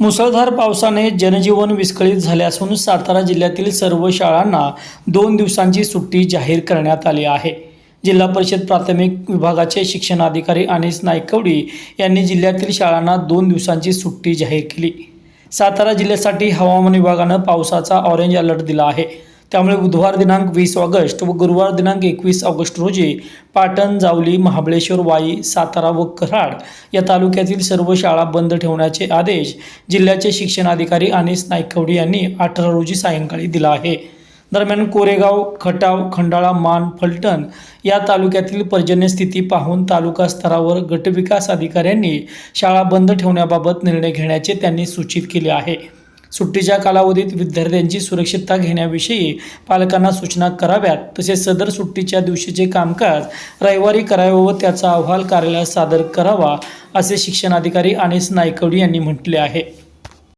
मुसळधार पावसाने जनजीवन विस्कळीत झाले असून सातारा जिल्ह्यातील सर्व शाळांना दोन दिवसांची सुट्टी जाहीर करण्यात आली आहे. जिल्हा परिषद प्राथमिक विभागाचे शिक्षणाधिकारी अनिस नायकवडी यांनी जिल्ह्यातील शाळांना दोन दिवसांची सुट्टी जाहीर केली. सातारा जिल्ह्यासाठी हवामान विभागानं पावसाचा ऑरेंज अलर्ट दिला आहे. त्यामुळे बुधवार दिनांक वीस ऑगस्ट व गुरुवार दिनांक एकवीस ऑगस्ट रोजी पाटण जावली महाबळेश्वर वाई सातारा व कराड या तालुक्यातील सर्व शाळा बंद ठेवण्याचे आदेश जिल्ह्याचे शिक्षणाधिकारी अनिस नायकवडी यांनी अठरा रोजी सायंकाळी दिला आहे. दरम्यान कोरेगाव खटाव खंडाळा मान फलटण या तालुक्यातील पर्जन्यस्थिती पाहून तालुका स्तरावर गटविकास अधिकाऱ्यांनी शाळा बंद ठेवण्याबाबत निर्णय घेण्याचे त्यांनी सूचित केले आहे. सुट्टीच्या कालावधीत विद्यार्थ्यांची सुरक्षितता घेण्याविषयी पालकांना सूचना कराव्यात. तसेच सदर सुट्टीच्या दिवशीचे कामकाज रविवारी करावे व त्याचा अहवाल कार्यालयात सादर करावा असे शिक्षणाधिकारी अनिस नायकवडी यांनी म्हटले आहे.